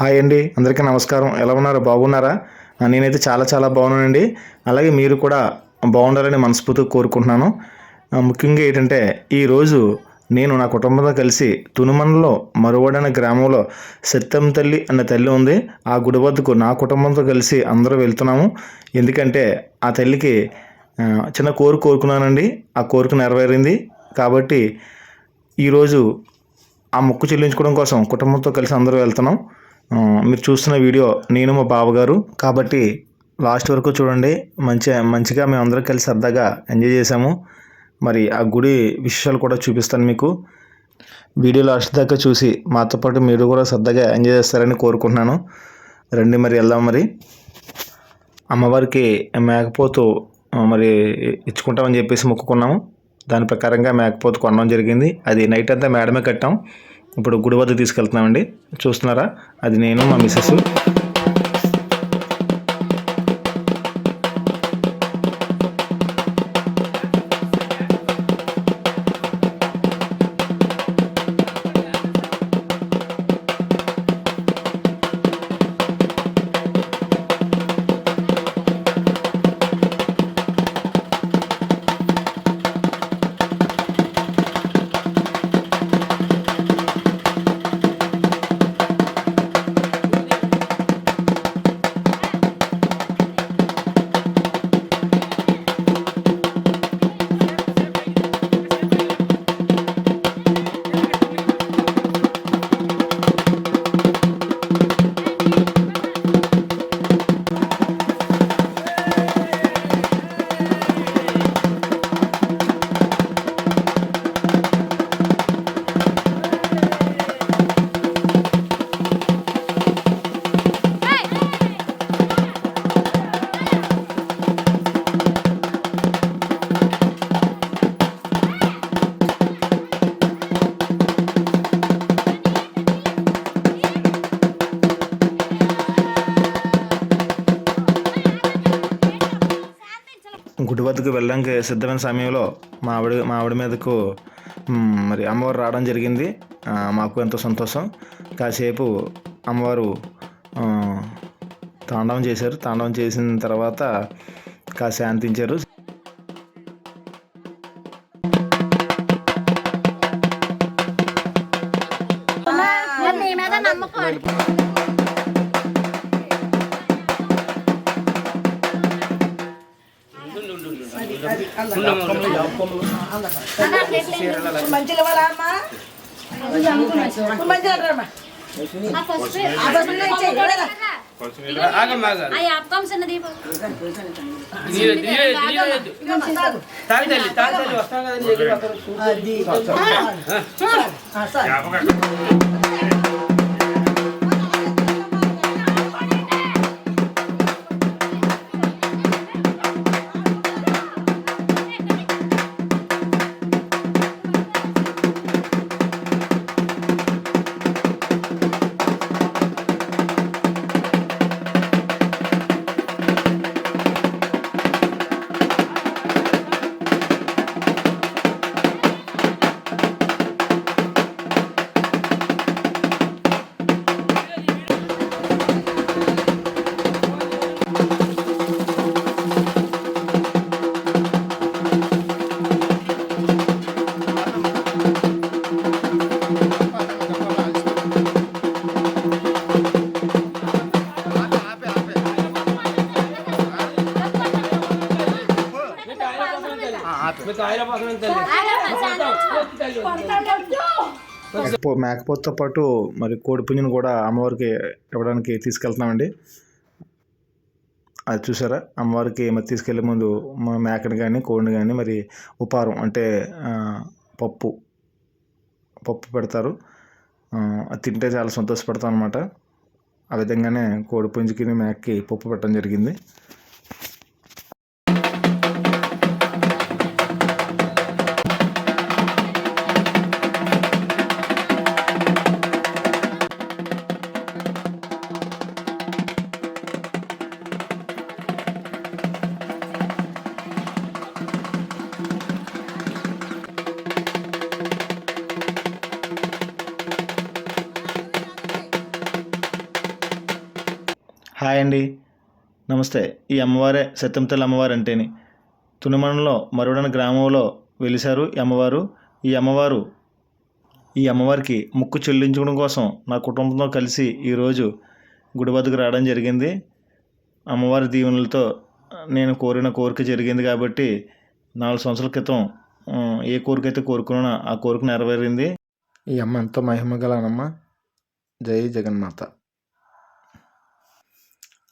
Hi అండి. అందరికీ నమస్కారం. ఎలా ఉన్నారు? బాగున్నారా? నేనైతే చాలా చాలా బాగున్నానండి. అలాగే మీరు కూడా బాగుండాలని మనస్ఫూర్తిగా కోరుకుంటున్నాను. ముఖ్యంగా ఏంటంటే ఈరోజు నేను నా కుటుంబంతో కలిసి తునుమనలో మరువడన గ్రామంలో సత్యం తల్లి అన్న తల్లి ఉంది. ఆ గుడి వద్దకు నా కుటుంబంతో కలిసి అందరూ వెళ్తున్నాము. ఎందుకంటే ఆ తల్లికి చిన్న కోరిక కోరుకున్నానండి. ఆ కోరిక నెరవేరింది. కాబట్టి ఈరోజు ఆ మొక్కు చెల్లించుకోవడం కోసం కుటుంబంతో కలిసి అందరూ వెళ్తున్నాం. మీరు చూస్తున్న వీడియో నేను మా బావగారు. కాబట్టి లాస్ట్ వరకు చూడండి. మంచి మంచిగా మేము అందరం కలిసి సరదాగా ఎంజాయ్ చేసాము మరి ఆ గుడి విషయాలు కూడా చూపిస్తాను మీకు. వీడియో లాస్ట్ దాకా చూసి మాతో పాటు మీరు కూడా సరదాగా ఎంజాయ్ చేస్తారని కోరుకుంటున్నాను. రండి మరి వెళ్దాం మరి. అమ్మవారికి మేకపోతు మరి ఇచ్చుకుంటామని చెప్పేసి మొక్కుకున్నాము. దాని ప్రకారంగా మేకపోతు కొనడం జరిగింది. అది నైట్ అంతా మేడమే కట్టాం. ఇప్పుడు గుడి వద్ద తీసుకెళ్తున్నామండి. చూస్తున్నారా? అది నేను మా మిస్సెస్. సిద్ధమైన సమయంలో మా ఆవిడ మా ఆవిడ మీదకు మరి అమ్మవారు రావడం జరిగింది. మాకు ఎంతో సంతోషం. కాసేపు అమ్మవారు తాండవం చేశారు. తాండవం చేసిన తర్వాత కాసేపు శాంతించారు మంచిగా అమ్మా మంచిగా రా ఆ ఫస్ట్ మేకపో మేకపోతుతో పాటు మరి కోడిపుంజును కూడా అమ్మవారికి ఇవ్వడానికి తీసుకెళ్తున్నామండి. అది చూసారా? అమ్మవారికి మరి తీసుకెళ్ళే ముందు మా మేకని కానీ కోడిని కానీ మరి ఉపారం అంటే పప్పు పప్పు పెడతారు. అది తింటే చాలా సంతోషపడతాం అనమాట ఆ విధంగానే కోడి పుంజుకి మేకకి పప్పు పెట్టడం జరిగింది. హాయ్ అండి. నమస్తే. ఈ అమ్మవారే సత్యంతల్లి అమ్మవారు అంటేని. తునిమణంలో మరుడన గ్రామంలో వెలిశారు ఈ అమ్మవారు. ఈ అమ్మవారు ఈ అమ్మవారికి ముక్కు చెల్లించుకోవడం కోసం నా కుటుంబంతో కలిసి ఈరోజు గుడి వద్దకు రావడం జరిగింది. అమ్మవారి దీవెనలతో నేను కోరిన కోరిక జరిగింది కాబట్టి నాలుగు సంవత్సరాల క్రితం ఏ కోరిక అయితే కోరుకున్నానో ఆ కోరిక నెరవేరింది. ఈ అమ్మ ఎంతో మహిమ గలనమ్మ జై జగన్మాత.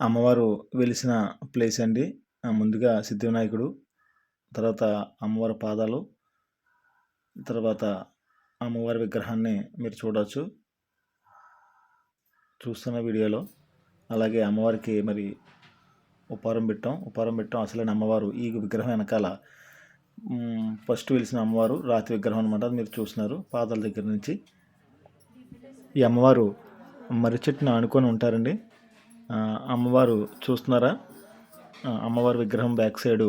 అమ్మవారు వెలిసిన ప్లేస్ అండి. ముందుగా సిద్ధివినాయకుడు తర్వాత అమ్మవారి పాదాలు తర్వాత అమ్మవారి విగ్రహాన్ని మీరు చూడవచ్చు చూస్తున్న వీడియోలో అలాగే అమ్మవారికి మరి ఉపారం పెట్టాం. ఉపారం పెట్టాం అసలైన అమ్మవారు ఈ విగ్రహం వెనకాల ఫస్ట్ వెలిసిన అమ్మవారు రాతి విగ్రహం అనమాట మీరు చూస్తున్నారు పాదాల దగ్గర నుంచి. ఈ అమ్మవారు మర్రి చెట్టును ఆనుకొని ఉంటారండి. అమ్మవారు చూస్తున్నారా? అమ్మవారి విగ్రహం బ్యాక్ సైడు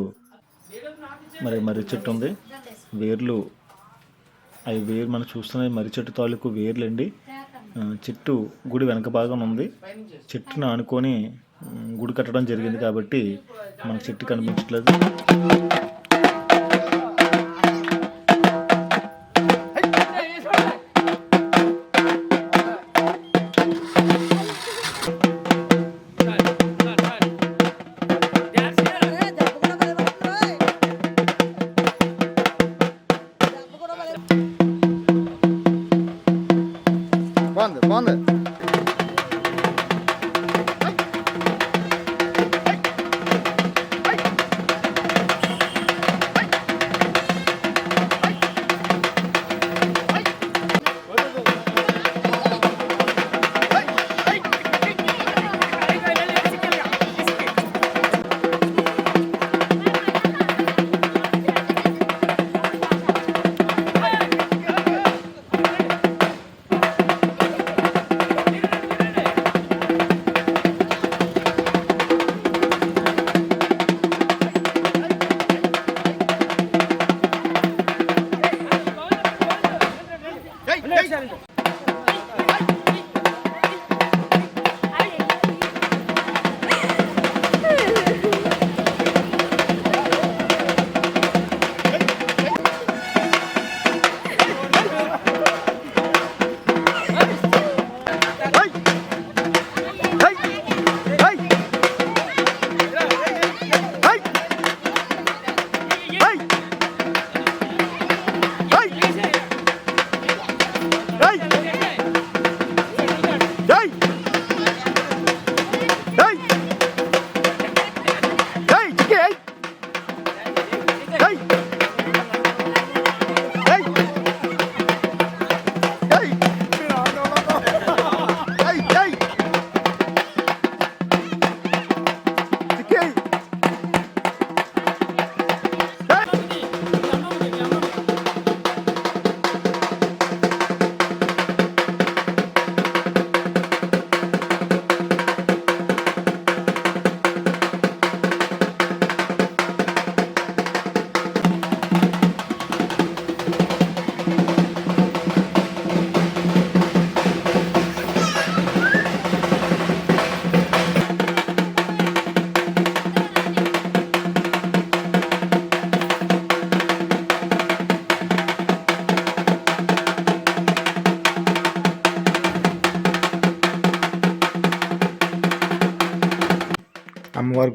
మరి మర్రి చెట్టు ఉంది. వేర్లు అవి వేరు మనం చూస్తున్నది మర్రి చెట్టు తాలూకు వేర్లు అండి చెట్టు గుడి వెనక భాగం ఉంది. చెట్టును ఆనుకొని గుడి కట్టడం జరిగింది కాబట్టి మనకు చెట్టు కనిపించట్లేదు.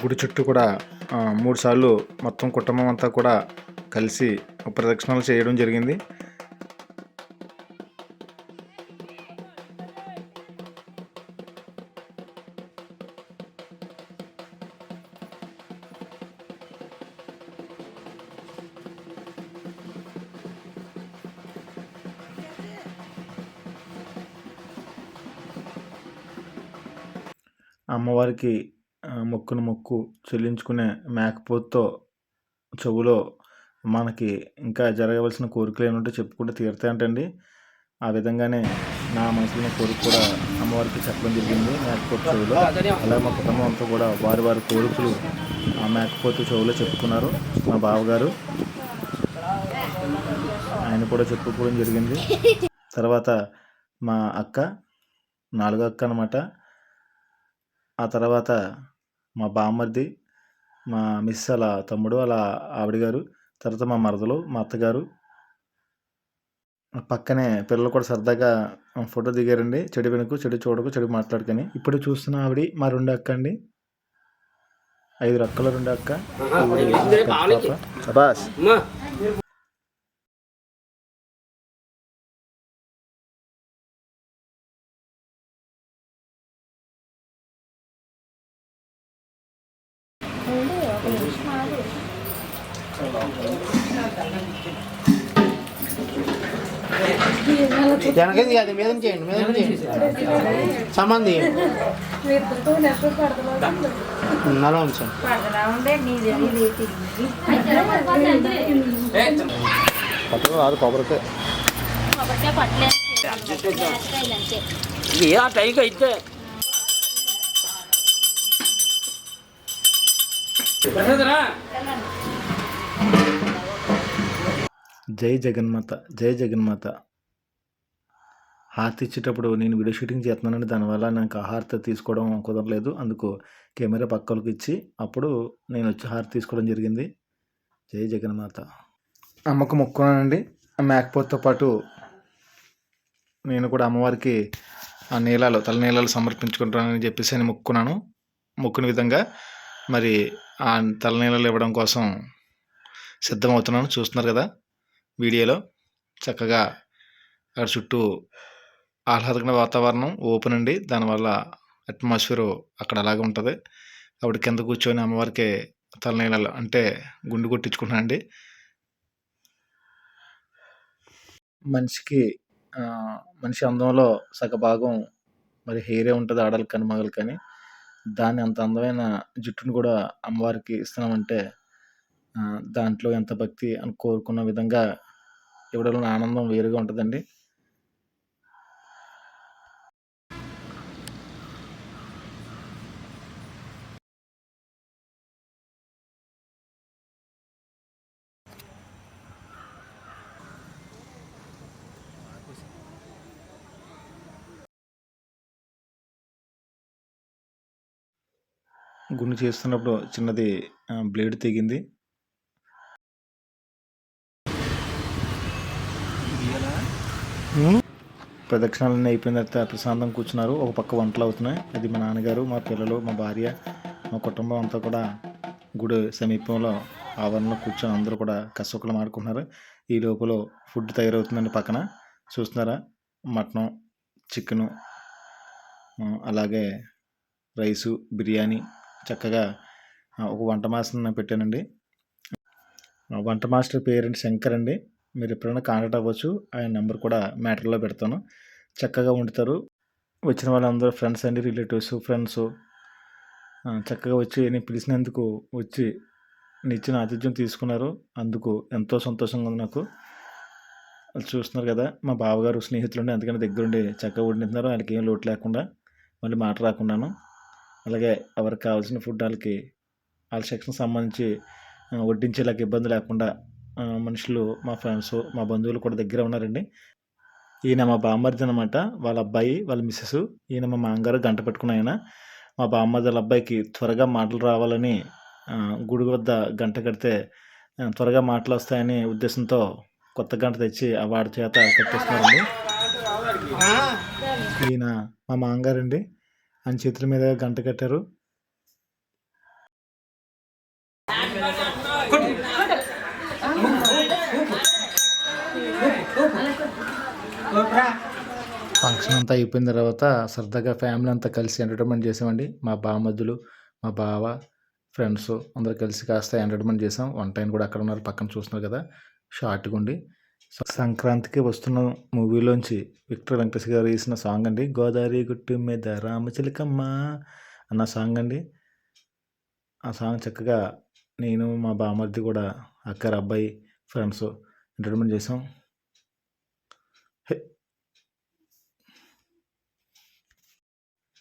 గుడి చుట్టూ కూడా మూడు సార్లు మొత్తం కుటుంబం అంతా కూడా కలిసి ప్రదక్షిణలు చేయడం జరిగింది. అమ్మవారికి మొక్కును మొక్కు చెల్లించుకునే మేకపోతుతో చెవులో మనకి ఇంకా జరగవలసిన కోరికలు ఏమంటే చెప్పుకుంటే తీరుతాయంటండి ఆ విధంగానే నా మనసులో కోరిక కూడా అమ్మవారికి చెప్పడం జరిగింది. మేకపోతు చెవులో. అలాగే మా కుటుంబం అంతా కూడా వారి వారి కోరికలు ఆ మేకపోతు చెవులో చెప్పుకున్నారు మా బావగారు. ఆయన కూడా చెప్పుకోవడం జరిగింది. తర్వాత మా అక్క నాలుగో అక్క అనమాట ఆ తర్వాత మా బామ్మర్ది మా మిస్ అలా తమ్ముడు అలా ఆవిడ గారు తర్వాత మా మరదలు మా అత్తగారు. పక్కనే పిల్లలు కూడా సరదాగా ఫోటో దిగారండి. చెడు వెనుక చెడు చూడకు చెడు మాట్లాడుకొని. ఇప్పుడు చూస్తున్న ఆవిడ మా రెండు అక్క అండి. ఐదు అక్కలు రెండు అక్క. పెద్ద వెనకది అది మీద చేయండి మీద చేయండి. సంబంధి నలో ఉంచండి. పట్టుకు రాదు కొబ్బరికాయ. కొబ్బరికాయ పట్టలేదు. ఇది ఆ టైంకి అయితే జై జగన్మాత జై జగన్మాత. హారతి ఇచ్చేటప్పుడు నేను వీడియో షూటింగ్ చేస్తున్నానండి దానివల్ల నాకు ఆ హారతి తీసుకోవడం కుదరలేదు. అందుకు కెమెరా పక్కలకు ఇచ్చి అప్పుడు నేను వచ్చి హారతి తీసుకోవడం జరిగింది. జై జగన్మాత. అమ్మకు మొక్కున్నానండి. ఆ మేకపోతతో పాటు నేను కూడా అమ్మవారికి ఆ నీలాలు తల నీళ్ళాలు సమర్పించుకుంటానని చెప్పేసి నేను మొక్కున్నాను. మొక్కుని విధంగా మరి ఆ తల నీళ్ళలు ఇవ్వడం కోసం సిద్ధమవుతున్నాను. చూస్తున్నారు కదా? వీడియోలో చక్కగా అక్కడ చుట్టూ ఆహ్లాదకరమైన వాతావరణం ఓపెన్ అండి. దానివల్ల అట్మాస్ఫియర్ అక్కడ అలాగే ఉంటుంది. కాబట్టి కింద కూర్చొని అమ్మవారికి తలనీళ్ళలు అంటే గుండు కొట్టించుకుంటున్నాను అండి. మనిషికి మనిషి అందంలో సగభాగం మరి హెయిరే ఉంటుంది ఆడాలి కానీ మగలు కానీ. దాన్ని అంత అందమైన జుట్టును కూడా అమ్మవారికి ఇస్తున్నామంటే దాంట్లో ఎంత భక్తి అని కోరుకున్న విధంగా ఇవ్వడంలో ఆనందం వేరుగా ఉంటుందండి. గుండు చేస్తున్నప్పుడు చిన్నది బ్లేడ్ తెగింది. ప్రదక్షిణాలన్నీ అయిపోయిన తర్వాత ప్రశాంతం కూర్చున్నారు. ఒక పక్క వంటలు అవుతున్నాయి. అది మా నాన్నగారు మా పిల్లలు మా భార్య మా కుటుంబం అంతా కూడా గుడి సమీపంలో ఆవరణలో కూర్చొని అందరూ కూడా కసొక్కలు మాడుకుంటున్నారు ఈ లోపల ఫుడ్ తయారవుతుందండి పక్కన. చూస్తున్నారా? మటను చికెను అలాగే రైసు బిర్యానీ చక్కగా ఒక వంట మాస్టర్ని పెట్టానండి. వంట మాస్టర్ పేరెంట్ శంకర్ అండి. మీరు ఎప్పుడైనా కాంటాక్ట్ అవ్వచ్చు. ఆయన నెంబర్ కూడా మ్యాటర్లో పెడతాను. చక్కగా వండుతారు. వచ్చిన వాళ్ళందరూ ఫ్రెండ్స్ అండి రిలేటివ్స్ ఫ్రెండ్స్. చక్కగా వచ్చి నేను పిలిచినందుకు వచ్చి నేను ఇచ్చిన ఆతిథ్యం తీసుకున్నారు. అందుకు ఎంతో సంతోషంగా ఉంది నాకు. చూస్తున్నారు కదా మా బావగారు స్నేహితులు ఉండి అందుకని దగ్గరుండి చక్కగా వండుతున్నారు వాళ్ళకి ఏం లోటు లేకుండా మళ్ళీ మాట రాకుండాను అలాగే ఎవరికి కావాల్సిన ఫుడ్ వాళ్ళకి వాళ్ళ సెక్షన్ సంబంధించి వడ్డించేలాగా ఇబ్బంది లేకుండా మనుషులు మా ఫ్రెండ్స్ మా బంధువులు కూడా దగ్గర ఉన్నారండి. ఈయన మా బామ్మర్ది అనమాట వాళ్ళ అబ్బాయి వాళ్ళ మిస్సెస్ ఈయన మా మామగారు గంట పెట్టుకున్న ఆయన. మా బామ్మర్ది వాళ్ళ అబ్బాయికి త్వరగా మాటలు రావాలని గుడి వద్ద గంట కడితే త్వరగా మాటలు వస్తాయని ఉద్దేశంతో కొత్త గంట తెచ్చి ఆ వాడి చేత కట్టేస్తున్నారండి. ఈయన మా మామగారండి. ఆయన చేతుల మీద గంట కట్టారు. ఫంక్షన్ అంతా అయిపోయిన తర్వాత సరదాగా ఫ్యామిలీ అంతా కలిసి ఎంటర్టైన్మెంట్ చేసామండి. మా బామద్దులు మా బావ ఫ్రెండ్స్ అందరు కలిసి కాస్త ఎంటర్టైన్మెంట్ చేసాం. వన్ టైం కూడా అక్కడ ఉన్నారు పక్కన చూస్తున్నారు కదా. షార్ట్గా ఉండి. సంక్రాంతికి వస్తున్న మూవీలోంచి విక్టర్ వెంకటేష్ గారు వేసిన సాంగ్ అండి గోదావరి గుట్టు మీద రామచిలకమ్మ అన్న సాంగ్ అండి ఆ సాంగ్ చక్కగా నేను మా బామర్ది కూడా అక్కర అబ్బాయి ఫ్రెండ్స్ ఎంటర్టైన్మెంట్ చేసాం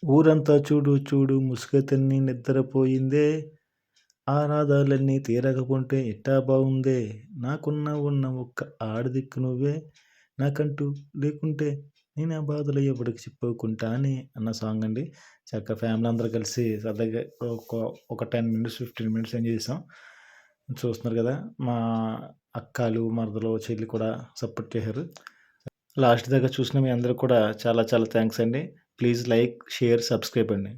ఊరంతా చూడు చూడు ముసుగ ముసుగతన్ని నిద్రపోయిందే. ఆరాధాలన్నీ తీరకకుంటే ఎట్టా బాగుందే నాకున్న ఉన్న ఒక్క ఆడదిక్కు నువ్వే. నాకంటూ లేకుంటే నేను ఆ బాధలు ఎప్పటికి చెప్పుకుంటానే అన్న సాంగ్ అండి. చక్కగా ఫ్యామిలీ అందరూ కలిసి సరదాగా ఒక ఒక ten minutes fifteen minutes enjoy చేసాం. చూస్తున్నారు కదా మా అక్కలు మరదలు చెల్లి కూడా సపోర్ట్ చేశారు. లాస్ట్ దాకా చూసిన మీ అందరూ కూడా చాలా చాలా థ్యాంక్స్ అండి. ప్లీజ్ లైక్ షేర్ సబ్స్క్రైబ్ అండి.